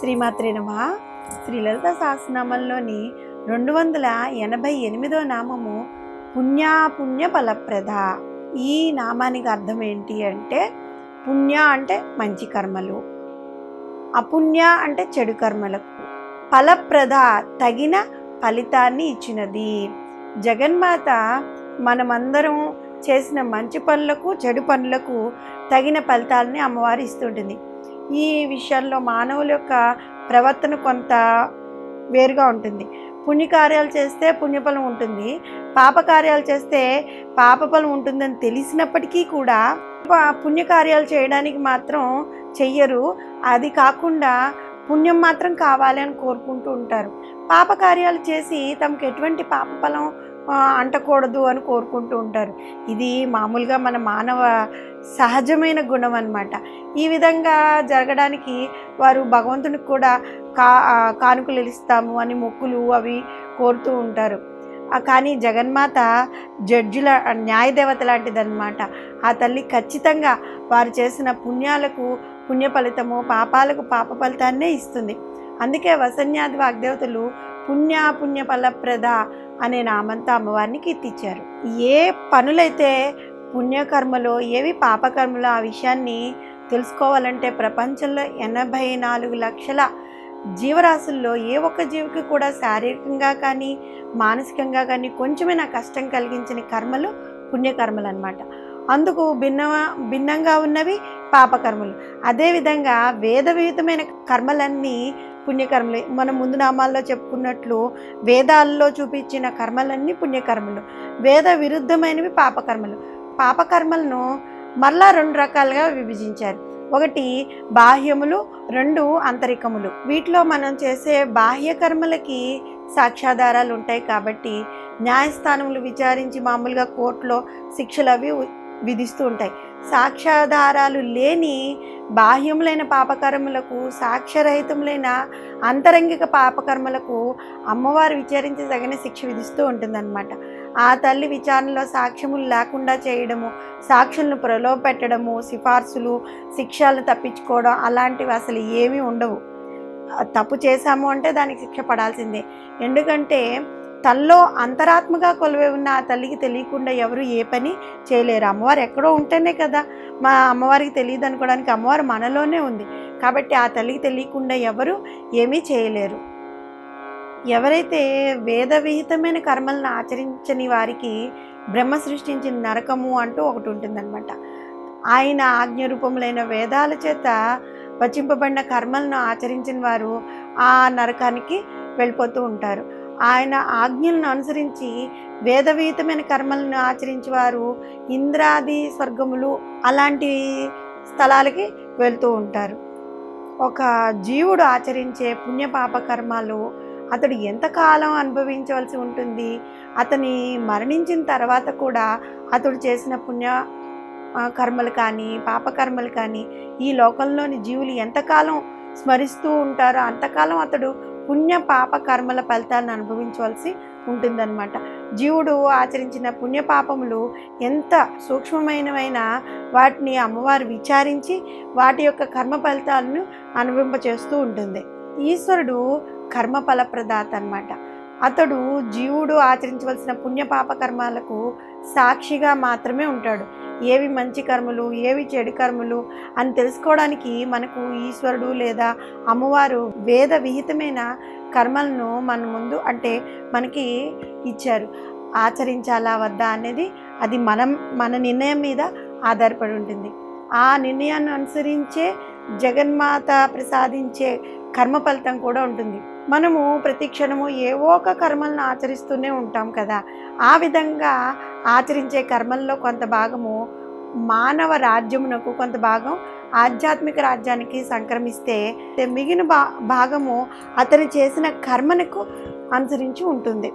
శ్రీమాత్రే నమ. శ్రీ లలిత సహస్రనామంలోని రెండు వందల ఎనభై ఎనిమిదో నామము పుణ్యాపుణ్య ఫలప్రద ఈ నామానికి అర్థం ఏంటి అంటే పుణ్య అంటే మంచి కర్మలు అపుణ్య అంటే చెడు కర్మలకు. ఫలప్రద తగిన ఫలితాన్ని ఇచ్చినది. జగన్మాత మనమందరం చేసిన మంచి పనులకు చెడు పనులకు తగిన ఫలితాలని అమ్మవారు ఇస్తుంటుంది. ఈ విషయంలో మానవుల యొక్క ప్రవర్తన కొంత వేరుగా ఉంటుంది. పుణ్యకార్యాలు చేస్తే పుణ్యఫలం ఉంటుంది. పాపకార్యాలు చేస్తే పాపఫలం ఉంటుందని తెలిసినప్పటికీ కూడా పుణ్యకార్యాలు చేయడానికి మాత్రం చెయ్యరు. అది కాకుండా పుణ్యం మాత్రం కావాలి అని కోరుకుంటూ ఉంటారు. పాపకార్యాలు చేసి తమకు ఎటువంటి పాపఫలం అంటకూడదు అని కోరుకుంటూ ఉంటారు. ఇది మామూలుగా మన మానవ సహజమైన గుణం అన్నమాట. ఈ విధంగా జరగడానికి వారు భగవంతునికి కూడా కా కానుకలు ఇస్తాము అని మొక్కులు అవి కోరుతూ ఉంటారు. కానీ జగన్మాత జడ్జిల న్యాయదేవత లాంటిదన్నమాట. ఆ తల్లి ఖచ్చితంగా వారు చేసిన పుణ్యాలకు పుణ్య ఫలితము పాపాలకు పాప ఫలితాన్నే ఇస్తుంది. అందుకే వసన్యాది వాగ్దేవతలు పుణ్యాపుణ్య ఫలప్రద అనే నామంతో అమ్మవారిని కీర్తించారు. ఏ పనులైతే పుణ్యకర్మలో ఏవి పాపకర్మలో ఆ విషయాన్ని తెలుసుకోవాలంటే ప్రపంచంలో ఎనభై నాలుగు లక్షల జీవరాశుల్లో ఏ ఒక్క జీవికి కూడా శారీరకంగా కానీ మానసికంగా కానీ కొంచెమైనా కష్టం కలిగించిన కర్మలు పుణ్యకర్మలు అన్నమాట అందుకు భిన్న భిన్నంగా ఉన్నవి పాపకర్మలు. అదేవిధంగా వేద విహితమైన కర్మలన్నీ పుణ్యకర్మలే. మనం ముందు నామాల్లో చెప్పుకున్నట్లు వేదాల్లో చూపించిన కర్మలన్నీ పుణ్యకర్మలు. వేద విరుద్ధమైనవి పాపకర్మలు. పాపకర్మలను మరలా రెండు రకాలుగా విభజించారు. ఒకటి బాహ్యములు రెండు అంతరికములు. వీటిలో మనం చేసే బాహ్య కర్మలకి సాక్ష్యాధారాలు ఉంటాయి కాబట్టి న్యాయస్థానములు విచారించి మామూలుగా కోర్టులో శిక్షలు అవి విధిస్తూ ఉంటాయి. సాక్ష్యాధారాలు లేని బాహ్యములైన పాపకర్మలకు సాక్ష్యరహితములైన అంతరంగిక పాపకర్మలకు అమ్మవారు విచారించదగిన శిక్ష విధిస్తూ ఉంటుందన్నమాట. ఆ తల్లి విచారణలో సాక్ష్యములు లేకుండా చేయడము సాక్షులను ప్రలోభ పెట్టడము సిఫార్సులు శిక్షలను తప్పించుకోవడం అలాంటివి అసలు ఏమీ ఉండవు. తప్పు చేశాము అంటే దానికి శిక్ష పడాల్సిందే. ఎందుకంటే తనలో అంతరాత్మగా కొలువై ఉన్న ఆ తల్లికి తెలియకుండా ఎవరు ఏ పని చేయలేరు. అమ్మవారు ఎక్కడో ఉంటేనే కదా మా అమ్మవారికి తెలియదు అనుకోవడానికి అమ్మవారు మనలోనే ఉంది. కాబట్టి ఆ తల్లికి తెలియకుండా ఎవరు ఏమీ చేయలేరు. ఎవరైతే వేద విహితమైన కర్మలను ఆచరించని వారికి బ్రహ్మ సృష్టించిన నరకము అంటూ ఒకటి ఉంటుందన్నమాట. ఆయన ఆజ్ఞ రూపములైన వేదాల చేత వచింపబడిన కర్మలను ఆచరించిన వారు ఆ నరకానికి వెళ్ళిపోతూ ఉంటారు. ఆయన ఆజ్ఞలను అనుసరించి వేదవీతమైన కర్మలను ఆచరించేవారు ఇంద్రాది స్వర్గములు అలాంటి స్థలాలకి వెళ్తూ ఉంటారు. ఒక జీవుడు ఆచరించే పుణ్యపాప కర్మాలు అతడు ఎంతకాలం అనుభవించవలసి ఉంటుంది అతని మరణించిన తర్వాత కూడా అతడు చేసిన పుణ్య కర్మలు కానీ పాపకర్మలు కానీ ఈ లోకంలోని జీవులు ఎంతకాలం స్మరిస్తూ ఉంటారో అంతకాలం అతడు పుణ్య పాప కర్మల ఫలితాలను అనుభవించవలసి ఉంటుందన్నమాట. జీవుడు ఆచరించిన పుణ్యపాపములు ఎంత సూక్ష్మమైనవైనా వాటిని అమ్మవారు విచారించి వాటి యొక్క కర్మ ఫలితాలను అనుభవింపచేస్తూ ఉంటుంది. ఈశ్వరుడు కర్మ ఫలప్రదాత అన్నమాట. అతడు జీవుడు ఆచరించవలసిన పుణ్యపాప కర్మాలకు సాక్షిగా మాత్రమే ఉంటాడు. ఏవి మంచి కర్మలు ఏవి చెడు కర్మలు అని తెలుసుకోవడానికి మనకు ఈశ్వరుడు లేదా అమ్మవారు వేద విహితమైన కర్మలను మన ముందు అంటే మనకి ఇచ్చారు. ఆచరించాలా వద్దా అనేది అది మనం మన నిర్ణయం మీద ఆధారపడి ఉంటుంది. ఆ నిర్ణయాన్ని అనుసరించే జగన్మాత ప్రసాదించే కర్మ ఫలితం కూడా ఉంటుంది. మనము ప్రతి క్షణము ఏవో ఒక కర్మలను ఆచరిస్తూనే ఉంటాం కదా. ఆ విధంగా ఆచరించే కర్మల్లో కొంత భాగము మానవ రాజ్యమునకు కొంత భాగం ఆధ్యాత్మిక రాజ్యానికి సంక్రమిస్తే మిగిలిన భా భాగము అతను చేసిన కర్మనకు అనుసరించి ఉంటుంది.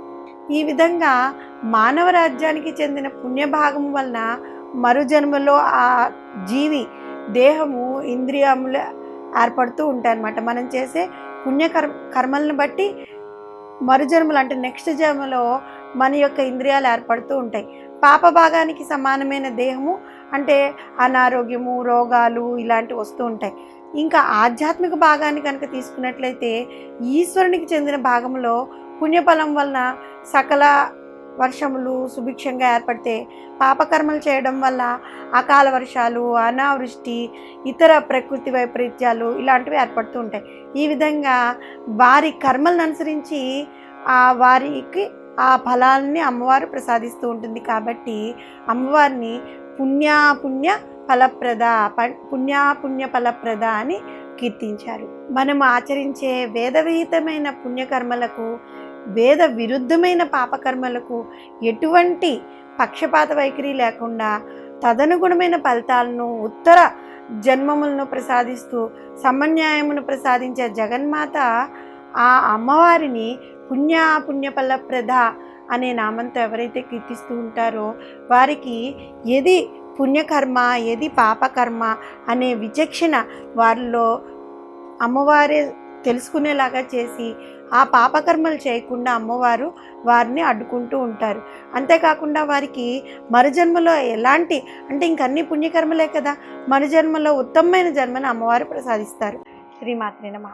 ఈ విధంగా మానవ రాజ్యానికి చెందిన పుణ్యభాగము వలన మరు జన్మలో ఆ జీవి దేహము ఇంద్రియములు ఏర్పడుతూ ఉంటాయి అన్నమాట మనం చేసే పుణ్యకర్మ కర్మలను బట్టి మరుజన్మలు అంటే నెక్స్ట్ జన్మలో మన యొక్క ఇంద్రియాలు ఏర్పడుతూ ఉంటాయి. పాప భాగానికి సమానమైన దేహము అంటే అనారోగ్యము రోగాలు ఇలాంటివి వస్తూ ఉంటాయి. ఇంకా ఆధ్యాత్మిక భాగాన్ని కనుక తీసుకున్నట్లయితే ఈశ్వరునికి చెందిన భాగంలో పుణ్యఫలం వలన సకల వర్షములు సుభిక్షంగా ఏర్పడితే పాపకర్మలు చేయడం వల్ల అకాల వర్షాలు అనావృష్టి ఇతర ప్రకృతి వైపరీత్యాలు ఇలాంటివి ఏర్పడుతూ ఉంటాయి. ఈ విధంగా వారి కర్మలను అనుసరించి ఆ వారికి ఆ ఫలాలని అమ్మవారు ప్రసాదిస్తూ ఉంటుంది. కాబట్టి అమ్మవారిని పుణ్య పుణ్య ఫలప్రద ప- పుణ్య పుణ్య ఫలప్రద అని కీర్తించారు. మనం ఆచరించే వేదవిహితమైన పుణ్యకర్మలకు వేద విరుద్ధమైన పాపకర్మలకు ఎటువంటి పక్షపాత వైఖరి లేకుండా తదనుగుణమైన ఫలితాలను ఉత్తర జన్మములను ప్రసాదిస్తూ సమన్యాయమును ప్రసాదించే జగన్మాత ఆ అమ్మవారిని పుణ్య పుణ్యఫలప్రద అనే నామంతో ఎవరైతే కీర్తిస్తూ ఉంటారో వారికి ఏది పుణ్యకర్మ ఏది పాపకర్మ అనే విచక్షణ వారిలో అమ్మవారే తెలుసుకునేలాగా చేసి ఆ పాపకర్మలు చేయకుండా అమ్మవారు వారిని అడ్డుకుంటూ ఉంటారు. అంతేకాకుండా వారికి మరుజన్మలో ఎలాంటి అంటే ఇంకన్నీ పుణ్యకర్మలే కదా మరుజన్మలో ఉత్తమమైన జన్మను అమ్మవారు ప్రసాదిస్తారు. శ్రీమాత్రి నమ.